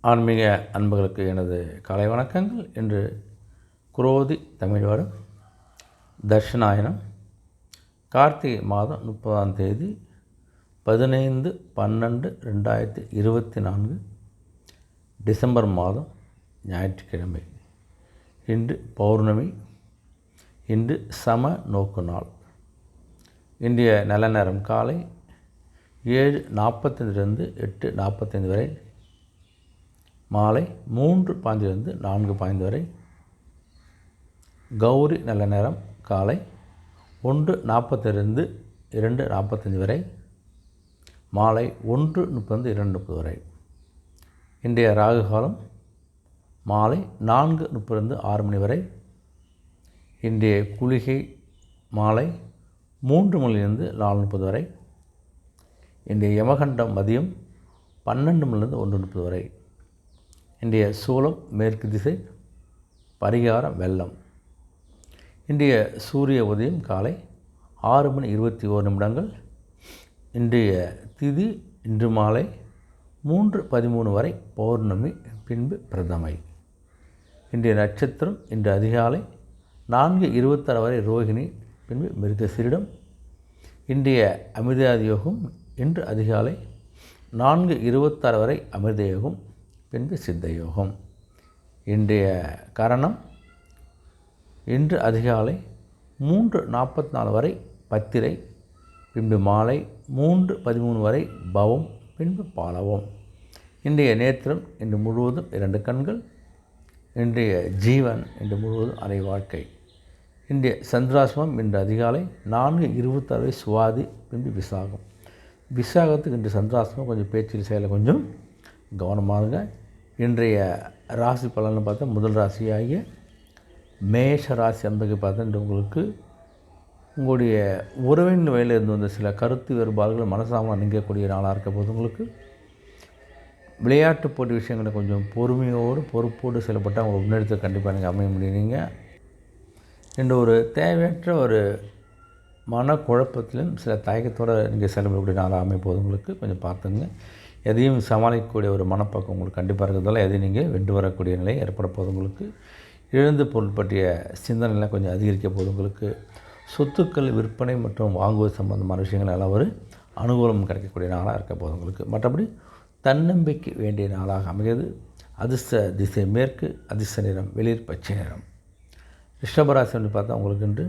ஆன்மீக அன்புகளுக்கு எனது காலை வணக்கங்கள். என்று குரோதி தமிழ் வரும். தர்ஷனாயனம் கார்த்திகை மாதம் முப்பதாம் தேதி பதினைந்து பன்னெண்டு ரெண்டாயிரத்தி இருபத்தி நான்கு டிசம்பர் மாதம் ஞாயிற்றுக்கிழமை. இன்று பௌர்ணமி. இன்று சம நோக்கு நாள். இன்றைய நல்ல நேரம் காலை ஏழு நாற்பத்தஞ்சிலிருந்து எட்டு நாற்பத்தைந்து வரை மாலை மூன்று பாஞ்சிலிருந்து நான்கு பாய்ந்து வரை. கௌரி நல்ல நேரம் காலை ஒன்று நாற்பத்திலிருந்து இரண்டு நாற்பத்தஞ்சு வரை. மாலை ஒன்று முப்பது இரண்டு முப்பது வரை. இன்றைய ராகு காலம் மாலை நான்கு முப்பதுலேருந்து ஆறு மணி வரை. இன்றைய குளிகை மாலை மூன்று மணிலிருந்து நாலு முப்பது வரை. இன்றைய யமகண்டம் மதியம் பன்னெண்டு மணிலிருந்து ஒன்று முப்பது வரை. இன்றைய சூலம் மேற்கு திசை பரிகாரம் வெள்ளம். இன்றைய சூரிய உதயம் காலை ஆறு மணி இருபத்தி ஓரு நிமிடங்கள். இன்றைய திதி இன்று மாலை மூன்று பதிமூணு வரை பௌர்ணமி பின்பு பிரதமை. இன்றைய நட்சத்திரம் இன்று அதிகாலை நான்கு இருபத்தாறு வரை ரோகிணி பின்பு மிருகசிரிடம். இன்றைய அமிர்தாதி யோகம் இன்று அதிகாலை நான்கு இருபத்தாறு வரை அமிர்த யோகம் பின்பு சித்த யோகம் இன்றைய கரணம் இன்று அதிகாலை மூன்று நாற்பத்தி நாலு வரை பத்திரை பின்பு மாலை மூன்று பதிமூணு வரை பவம் பின்பு பாலவம். இன்றைய நேத்திரம் இன்று முழுவதும் இரண்டு கண்கள் இன்றைய ஜீவன் இன்று முழுவதும் அரை வாழ்க்கை. இன்றைய சந்திராசிரமம் இன்று அதிகாலை நான்கு இருபத்தாறு சுவாதி பின்பு விசாகம். விசாகத்துக்கு இன்று சந்திராசிரமம் கொஞ்சம் பேச்சில் செயல கொஞ்சம் கவனமாக இன்றைய ராசி பலன்னு பார்த்தா முதல் ராசியாகிய மேஷ ராசி அன்பைக்கு பார்த்தா இன்று உங்களுக்கு உங்களுடைய உறவின் வகையில் இருந்து வந்த சில கருத்து வேறுபாடுகள் மனசாமல் நீங்கக்கூடிய நாளாக இருக்க போது உங்களுக்கு விளையாட்டு போட்டி விஷயங்களை கொஞ்சம் பொறுமையோடு பொறுப்போடு செயல்பட்டால் அவங்க முன்னெடுத்து கண்டிப்பாக நீங்கள் அமைய முடியுங்க என்ற ஒரு தேவையற்ற ஒரு மனக்குழப்பத்திலும் சில தயக்கத்தோடு நீங்கள் செயல்படக்கூடிய நாளாக அமைப்போது உங்களுக்கு கொஞ்சம் பார்த்துங்க எதையும் சமாளிக்கக்கூடிய ஒரு மனப்பக்கம் உங்களுக்கு கண்டிப்பாக இருக்கிறதால எதையும் நீங்கள் வென்று வரக்கூடிய நிலை ஏற்பட போது உங்களுக்கு. எழுந்து பொருள் பற்றிய சிந்தனைலாம் கொஞ்சம் அதிகரிக்க போது உங்களுக்கு. சொத்துக்கள் விற்பனை மற்றும் வாங்குவது சம்பந்தமான விஷயங்கள் எல்லாம் ஒரு அனுகூலம் கிடைக்கக்கூடிய நாளாக இருக்க போது உங்களுக்கு. மற்றபடி தன்னம்பிக்கை வேண்டிய நாளாக அமைகிறது. அதிர்ஷ்ட திசை மேற்கு அதிர்ஷ்ட நிறம் வெளிர் பச்சை நிறம். ரிஷபராசி வந்து பார்த்தா உங்களுக்கு இன்று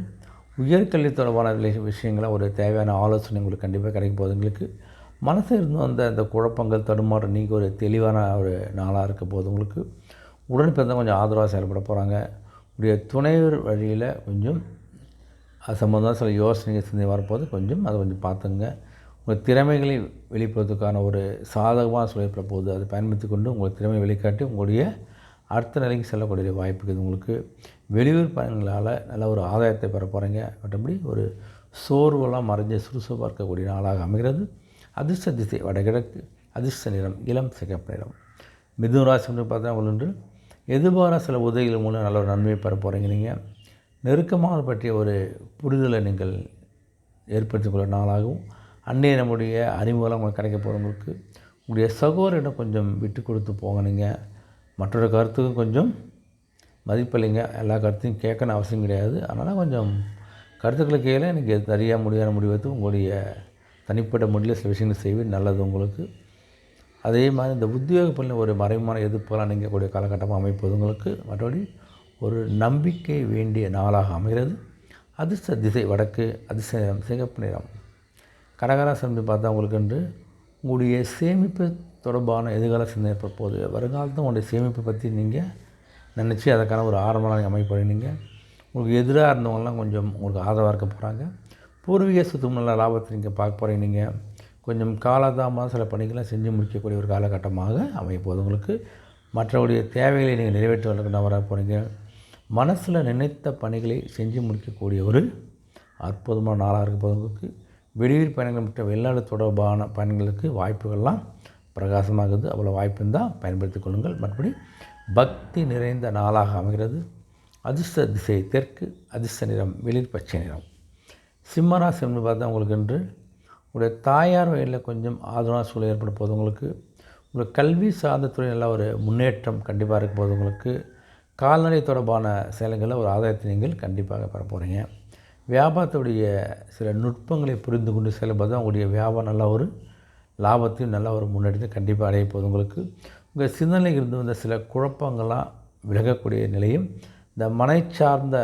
உயர்கல்வி தொடர்பான விஷயங்களை ஒரு தேவையான ஆலோசனை உங்களுக்கு கண்டிப்பாக கிடைக்கும் போது உங்களுக்கு மனசு இருந்தும் அந்த அந்த குழப்பங்கள் தடுமாற்றம் நீங்கள் ஒரு தெளிவான ஒரு நாளாக இருக்க போது உங்களுக்கு உடன் பிறந்த கொஞ்சம் ஆதரவாக செயல்பட போகிறாங்க உடைய துணைவர் வழியில் கொஞ்சம் அது சம்மந்தமாக சில யோசனைகள் சிந்தனை வரப்போது கொஞ்சம் அதை கொஞ்சம் பார்த்துங்க உங்கள் திறமைகளை வெளிப்படுறதுக்கான ஒரு சாதகமான சூழல் போகுது அதை பயன்படுத்தி கொண்டு உங்கள் திறமையை வெளிக்காட்டி உங்களுடைய அடுத்த நிலைக்கு செல்லக்கூடிய வாய்ப்பு இருக்குது உங்களுக்கு வெளியூர் பயணங்களால் நல்ல ஒரு ஆதாயத்தை பெற போகிறீங்க மற்றபடி ஒரு சோர்வெல்லாம் மறைஞ்ச சுறுசுறுப்பாக இருக்கக்கூடிய நாளாக அமைகிறது. அதிர்ஷ்ட திசை வடகிழக்கு அதிர்ஷ்ட நிறம் இளம் சிகப்பு நிறம். மிதுன ராசி பார்த்தா ஒன்று எதிர்பாராத சில உதவிகள் மூலம் நல்ல ஒரு நன்மையை பெற போகிறீங்க நீங்கள் நெருக்கமாக பற்றிய ஒரு புரிதலை நீங்கள் ஏற்படுத்திக் கொள்ள நாளாகவும் அன்னைய நம்முடைய அறிமுகம் உங்களுக்கு கிடைக்க போகிறவங்களுக்கு உங்களுடைய சகோதரிடம் கொஞ்சம் விட்டு கொடுத்து போகணுங்க மற்றொரு கருத்துக்கும் கொஞ்சம் மதிப்பில்லைங்க எல்லா கருத்தையும் கேட்கணும் அவசியம் கிடையாது. அதனால் கொஞ்சம் கருத்துக்களை கீழே எனக்கு சரியாக முடியாத முடிவெடுத்து உங்களுடைய தனிப்பட்ட முறையில் சில விஷயங்கள் செய்வது நல்லது உங்களுக்கு. அதே மாதிரி இந்த உத்தியோக பணியில் ஒரு மறைமுகமான எதிர்ப்புகளாக நீங்கக்கூடிய காலகட்டமாக அமைப்பது உங்களுக்கு மற்றபடி ஒரு நம்பிக்கை வேண்டிய நாளாக அமைகிறது. அதிர்ஷ்ட திசை வடக்கு அதிர்ஷ்ட சிகப்பு நிறம். கடகராசன் பார்த்தா உங்களுக்கு என்று உங்களுடைய சேமிப்பு தொடர்பான எதிர்கால சிந்தனை போது வருங்காலத்தில் உங்களுடைய சேமிப்பை பற்றி நீங்கள் நினச்சி அதற்கான ஒரு ஆரம்பமாக நீங்கள் அமைப்படுறீங்க உங்களுக்கு எதிராக இருந்தவங்கலாம் கொஞ்சம் உங்களுக்கு ஆதரவாக இருக்க போகிறாங்க பூர்வீக சொத்து நல்ல லாபத்தை நீங்கள் பார்க்க போகிறீங்க நீங்கள் கொஞ்சம் காலதாமதம் சில பணிகளை செஞ்சு முடிக்கக்கூடிய ஒரு காலகட்டமாக அமைய உங்களுக்கு மற்றவருடைய தேவைகளை நீங்கள் நிறைவேற்றுவதற்கு வர போகிறீங்க மனசில் நினைத்த பணிகளை செஞ்சு முடிக்கக்கூடிய ஒரு அற்புதமான நாளாக இருக்க போதுங்களுக்கு வெளியூர் பயணங்கள் மற்றும் வெளிநாடு தொடர்பான பயணங்களுக்கு வாய்ப்புகள்லாம் பிரகாசமாகுது. அவ்வளோ வாய்ப்பு இருந்தால் பயன்படுத்திக் கொள்ளுங்கள். மற்றபடி பக்தி நிறைந்த நாளாக அமைகிறது. அதிர்ஷ்ட திசை தெற்கு அதிர்ஷ்ட நிறம் வெளிர் பச்சை நிறம். சிம்மராசின்னு பார்த்தா உங்களுக்கு என்று உங்களுடைய தாயார் வகையில் கொஞ்சம் ஆதரவான சூழல் ஏற்பட போது உங்களுக்கு. உங்களுக்கு கல்வி சார்ந்த துறை நல்ல ஒரு முன்னேற்றம் கண்டிப்பாக இருக்கும் போது உங்களுக்கு. கால்நடை தொடர்பான செயல்களில் ஒரு ஆதாயத்தை நீங்கள் கண்டிப்பாக பெற போகிறீங்க வியாபாரத்துடைய சில நுட்பங்களை புரிந்து கொண்டு செயல்பது உங்களுடைய வியாபாரம் நல்ல ஒரு லாபத்தையும் நல்ல ஒரு முன்னேற்றத்தை கண்டிப்பாக அடைய போது உங்களுக்கு. உங்கள் சிந்தனையில் இருந்து வந்த சில குழப்பங்கள்லாம் விலகக்கூடிய நிலையும் இந்த மனை சார்ந்த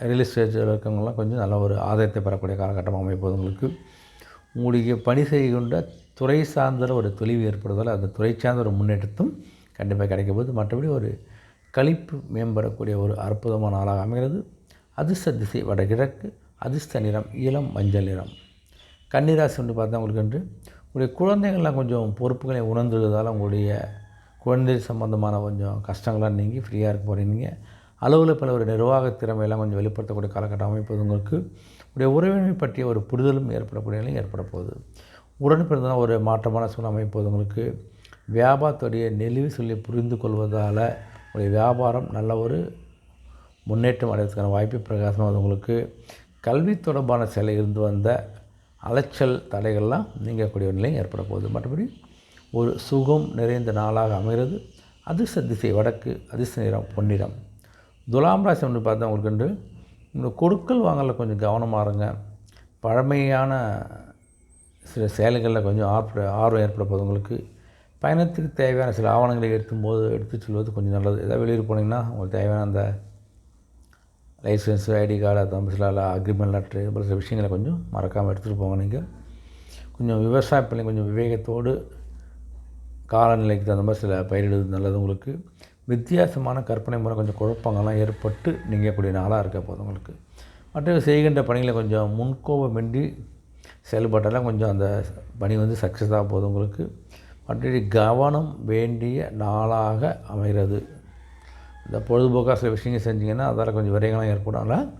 ரியல் எஸ்டேட்டில் இருக்கவங்களாம் கொஞ்சம் நல்ல ஒரு ஆதாயத்தை பெறக்கூடிய காலகட்டமாக அமைப்போது உங்களுக்கு. உங்களுடைய பணி செய்கின்ற துறை சார்ந்த ஒரு தொழிவு ஏற்படுவதால் அந்த துறை சார்ந்த ஒரு முன்னேற்றத்தும் கண்டிப்பாக கிடைக்கும் போது மற்றபடி ஒரு கழிப்பு மேம்படக்கூடிய ஒரு அற்புதமான நாளாக அமைகிறது. அதிர்ஷ்ட திசை வடகிழக்கு அதிர்ஷ்ட நிறம் இளம் மஞ்சள் நிறம். கன்னிராசி வந்து பார்த்தா உங்களுக்கு என்று உங்களுடைய குழந்தைகள்லாம் கொஞ்சம் பொறுப்புகளை உணர்ந்துள்ளதால் உங்களுடைய குழந்தை சம்பந்தமான கொஞ்சம் கஷ்டங்கள்லாம் நீங்கி ஃப்ரீயாக இருக்க போகிறீங்க அலுவலக பல ஒரு நிர்வாக திறமையெல்லாம் கொஞ்சம் வெளிப்படுத்தக்கூடிய காலகட்டம் அமைப்பது உங்களுக்கு உடைய உறவினை பற்றிய ஒரு புரிதலும் ஏற்படக்கூடிய நிலையும் ஏற்பட போகுது. உடன் பிறந்தனால் ஒரு மாற்றமான சூழ்நிலை அமைப்பது உங்களுக்கு வியாபாரத்துடைய நெளிவு சொல்லி புரிந்து கொள்வதால் உடைய வியாபாரம் நல்ல ஒரு முன்னேற்றம் அடைவதற்கான வாய்ப்பு பிரகாசமாக உங்களுக்கு கல்வி தொடர்பான சிலை இருந்து வந்த அலைச்சல் தடைகள்லாம் நீங்கக்கூடிய ஒரு நிலை ஏற்பட போகுது. மற்றபடி ஒரு சுகம் நிறைந்த நாளாக அமைகிறது. அதிர்ஷ்ட திசை வடக்கு அதிர்ஷ்ட நிறம் பொன்னிறம். துலாம் ராசி பார்த்தா உங்களுக்கு உண்டு இந்த கொடுக்கல் வாங்கல கொஞ்சம் கவனமாக இருங்க. பழமையான சில செயல்களில் கொஞ்சம் ஆர்வ ஆர்வம் ஏற்பட போது உங்களுக்கு. பயணத்துக்கு தேவையான சில ஆவணங்களை எடுத்தும்போது எடுத்து செல்வது கொஞ்சம் நல்லது. ஏதாவது வெளியூர் போனீங்கன்னா உங்களுக்கு தேவையான அந்த லைசன்ஸு ஐடி கார்டு அது சில அக்ரிமெண்ட் லெட்ரு போல சில விஷயங்களை கொஞ்சம் மறக்காமல் எடுத்துகிட்டு போங்க நீங்கள் கொஞ்சம் விவசாய பிள்ளைங்க கொஞ்சம் விவேகத்தோடு காலநிலைக்கு தகுந்த மாதிரி சில பயிரிடுவது நல்லது உங்களுக்கு. வித்தியாசமான கற்பனை முறை கொஞ்சம் குழப்பங்கள்லாம் ஏற்பட்டு நீங்கக்கூடிய நாளாக இருக்க போதும் உங்களுக்கு. மற்ற செய்கின்ற பணிகளை கொஞ்சம் முன்கோபமின்றி செயல்பட்டாலும் கொஞ்சம் அந்த பணி வந்து சக்ஸஸாக போதும் உங்களுக்கு. மற்றபடி கவனம் வேண்டிய நாளாக அமைகிறது. இந்த பொழுதுபோக்காக சில விஷயங்கள் செஞ்சிங்கன்னா அதால் கொஞ்சம் விரைகளாக ஏற்படும். அதனால்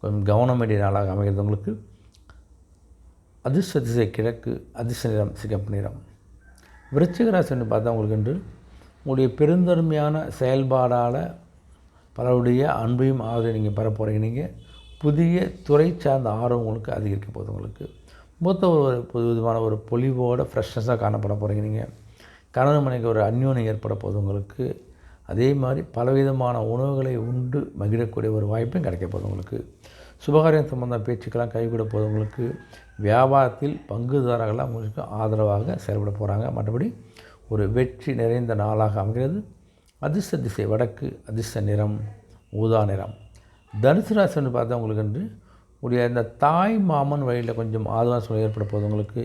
கொஞ்சம் கவனம் வேண்டிய நாளாக அமைகிறது உங்களுக்கு. அதிர்ஷ்ட திசை கிழக்கு அதிர்ஷ்ட நிறம் சிகப்பு நிறம். விருச்சிக ராசின்னு பார்த்தா உங்களுக்கு என்று உங்களுடைய பெருந்தன்மையான செயல்பாடால் பலருடைய அன்பையும் ஆதரவு நீங்கள் பெற போகிறீங்க நீங்கள் புதிய துறை சார்ந்த ஆர்வம் உங்களுக்கு அதிகரிக்க போகுது உங்களுக்கு. மொத்த ஒரு புது விதமான ஒரு பொலிவோட ஃப்ரெஷ்னஸாக காணப்பட போகிறீங்க நீங்கள் கணவன் மனைக்கு ஒரு அந்யோன்யம் ஏற்பட போகுது உங்களுக்கு. அதே மாதிரி பலவிதமான உணவுகளை உண்டு மகிழக்கூடிய ஒரு வாய்ப்பும் கிடைக்க போகுது உங்களுக்கு. சுபகாரியம் சம்பந்த பேச்சுக்கெல்லாம் கைவிட போகுது உங்களுக்கு. வியாபாரத்தில் பங்குதாரர்கள்லாம் உங்களுக்கு ஆதரவாக செயல்பட போகிறாங்க மற்றபடி ஒரு வெற்றி நிறைந்த நாளாக அமைகிறது. அதிர்ஷ்ட திசை வடக்கு அதிர்ஷ்ட நிறம் ஊதா நிறம். தனுசு ராசின்னு பார்த்தா உங்களுக்கு வந்து உடைய இந்த தாய் மாமன் வழியில் கொஞ்சம் ஆதரவான சூழல் ஏற்பட போது உங்களுக்கு.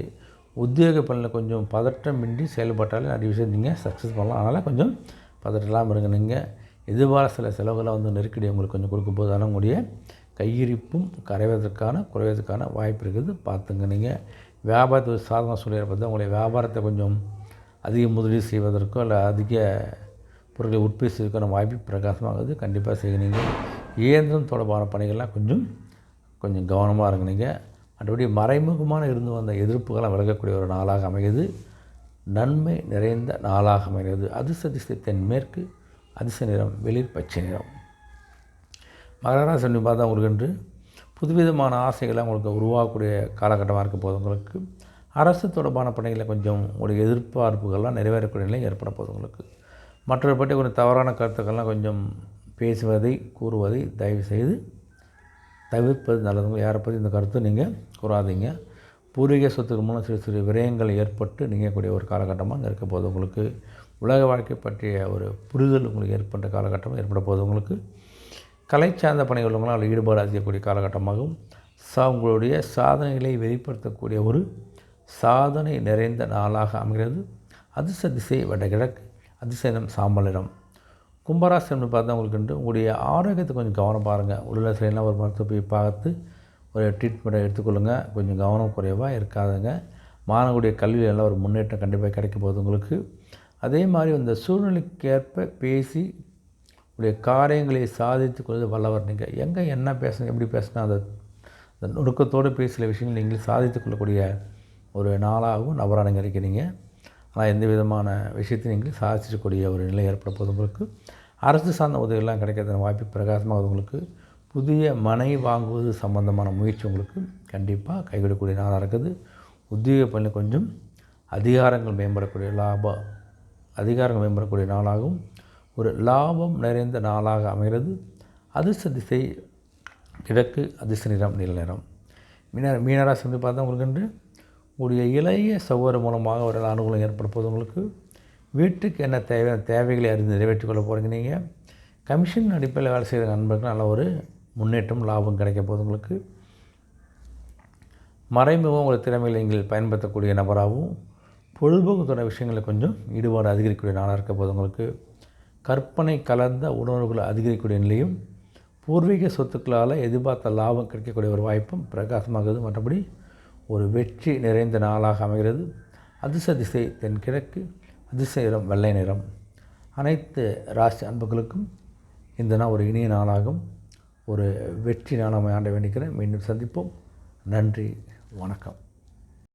உத்தியோக பணியில் கொஞ்சம் பதற்றமின்றி செயல்பட்டாலே நிறைய விஷயம் நீங்கள் சக்ஸஸ் பண்ணலாம். அதனால் கொஞ்சம் பதட்டம் இல்லாமல் இருங்க. நீங்கள் எதிர்பார சில செலவுகளை வந்து நெருக்கடி உங்களுக்கு கொஞ்சம் கொடுக்கும் போது அதனால் உங்களுடைய கையிருப்பும் கரைவதற்கான குறைவதற்கான வாய்ப்பு இருக்குது. பார்த்துங்க நீங்கள் வியாபாரத்தை சாதன சூழ்நிலை பார்த்தா உங்களுடைய வியாபாரத்தை கொஞ்சம் அதிக முதலீடு செய்வதற்கோ இல்லை அதிக பொருட்களை உற்பத்தி செய்வதற்கான வாய்ப்பு பிரகாசமாகுது. கண்டிப்பாக செய்யணுங்க இயந்திரம் தொடர்பான பணிகள்லாம் கொஞ்சம் கொஞ்சம் கவனமாக இருங்க நீங்கள் மற்றபடி மறைமுகமான இருந்து வந்த எதிர்ப்புகளாக விலகக்கூடிய ஒரு நாளாக அமைகிறது. நன்மை நிறைந்த நாளாக அமைகிறது. அதிர்ஷ்ட திசை தென்மேற்கு அதிர்ஷ்ட நிறம் வெளிர் பச்சை நிறம். மகராசி பார்த்தா உங்களுக்கு என்று புதுவிதமான ஆசைகளை உங்களுக்கு உருவாக்கக்கூடிய காலகட்டமாக இருக்க போது உங்களுக்கு. அரசு தொடர்பான பணிகளை கொஞ்சம் ஒரு எதிர்பார்ப்புகள்லாம் நிறைவேறக்கூடிய நிலை ஏற்பட போகுது உங்களுக்கு. மற்றொரு பற்றி கொஞ்சம் தவறான கருத்துக்கள்லாம் கொஞ்சம் பேசுவதை கூறுவதை தயவு செய்து தவிர்ப்பது நல்லதுங்க யாரை பற்றி இந்த கருத்தை நீங்கள் கூறாதீங்க. பூர்வீக சொத்துக்கு மூலம் சிறு சிறு விரயங்கள் ஏற்பட்டு நீங்கக்கூடிய ஒரு காலகட்டமாக இருக்க போது உங்களுக்கு. உலக வாழ்க்கை பற்றிய ஒரு புரிதல் உங்களுக்கு ஏற்பட்ட காலகட்டமாக ஏற்பட போகுது உங்களுக்கு. கலை சார்ந்த பணிகளுங்களால் உள்ளவங்களால் ஈடுபாடு அதிகக்கூடிய காலகட்டமாகவும் சா உங்களுடைய சாதனைகளை வெளிப்படுத்தக்கூடிய ஒரு சாதனை நிறைந்த நாளாக அமைகிறது. அதிர்ஷ்ட திசை வடகிழக்கு அதிசயம் சாம்பல் நிறம். கும்பராசின்னு பார்த்தா உங்களுக்கு உண்டு. உங்களுடைய ஆரோக்கியத்தை கொஞ்சம் கவனம் பாருங்கள் உள்ள சரியில்லாம் ஒரு மருத்துவ போய் பார்த்து ஒரு ட்ரீட்மெண்ட்டை எடுத்துக்கொள்ளுங்கள் கொஞ்சம் கவனம் குறைவாக இருக்காதுங்க. மாணவர்களுடைய கல்வியில் எல்லாம் ஒரு முன்னேற்றம் கண்டிப்பாக கிடைக்க போகுது உங்களுக்கு. அதே மாதிரி அந்த சூழ்நிலைக்கேற்ப பேசி உடைய காரியங்களை சாதித்து கொள்வது வல்லவர் நீங்கள் எங்கே என்ன பேசணும் எப்படி பேசுனா அதை அந்த நுணுக்கத்தோடு பேசுகிற விஷயங்கள் நீங்கள் சாதித்து கொள்ளக்கூடிய ஒரு நாளாகவும் நபராக நீங்கள் இருக்கிறீங்க ஆனால் எந்த விதமான விஷயத்தையும் நீங்கள் சாதிச்சக்கூடிய ஒரு நிலை ஏற்பட போது உங்களுக்கு அரசு சார்ந்த உதவியெல்லாம் கிடைக்கிறதுன வாய்ப்பு பிரகாசமாக உங்களுக்கு புதிய மனை வாங்குவது சம்பந்தமான முயற்சி உங்களுக்கு கண்டிப்பாக கைவிடக்கூடிய நாளாக இருக்குது. உத்தியோக பணி கொஞ்சம் அதிகாரங்கள் மேம்படக்கூடிய லாப அதிகாரங்கள் மேம்படக்கூடிய நாளாகவும் ஒரு லாபம் நிறைந்த நாளாக அமைகிறது. அதிர்ஷ்ட திசை கிழக்கு அதிர்ஷ்ட நிறம் நீல நிறம். மீன மீனராசி வந்து பார்த்தா உங்களுக்கு என்று உங்களுடைய இளைய சகோதரர் மூலமாக ஒரு அனுகூலம் ஏற்படுப்பது உங்களுக்கு வீட்டுக்கு என்ன தேவை தேவைகளை அறிந்து நிறைவேற்றிக் கொள்ள போகிறீங்க நீங்கள் கமிஷன் அடிப்படையில் வேலை செய்கிற நண்பர்களுக்கு நல்ல ஒரு முன்னேற்றம் லாபம் கிடைக்க போது உங்களுக்கு. மறைமுகம் உங்கள் திறமைகளை நீங்கள் பயன்படுத்தக்கூடிய நபராகவும் பொழுதுபோக்கு விஷயங்களில் கொஞ்சம் ஈடுபாடு அதிகரிக்கக்கூடிய நாளாக இருக்க போது உங்களுக்கு. கற்பனை கலந்த உணர்வுகளை அதிகரிக்கக்கூடிய நிலையும் பூர்வீக சொத்துக்களால் எதிர்பார்த்த லாபம் கிடைக்கக்கூடிய ஒரு வாய்ப்பும் பிரகாசமாகுது. மற்றபடி ஒரு வெற்றி நிறைந்த நாளாக அமைகிறது. அதிர்ஷ்ட திசை தென்கிழக்கு அதிர்ஷ்ட நிறம் வெள்ளை நிறம். அனைத்து ராசி அன்புகளுக்கும் இந்த நாள் ஒரு இனிய நாளாகும். ஒரு வெற்றி நாளாக ஆண்ட வேண்டிக்கிறேன். மீண்டும் சந்திப்போம். நன்றி வணக்கம்.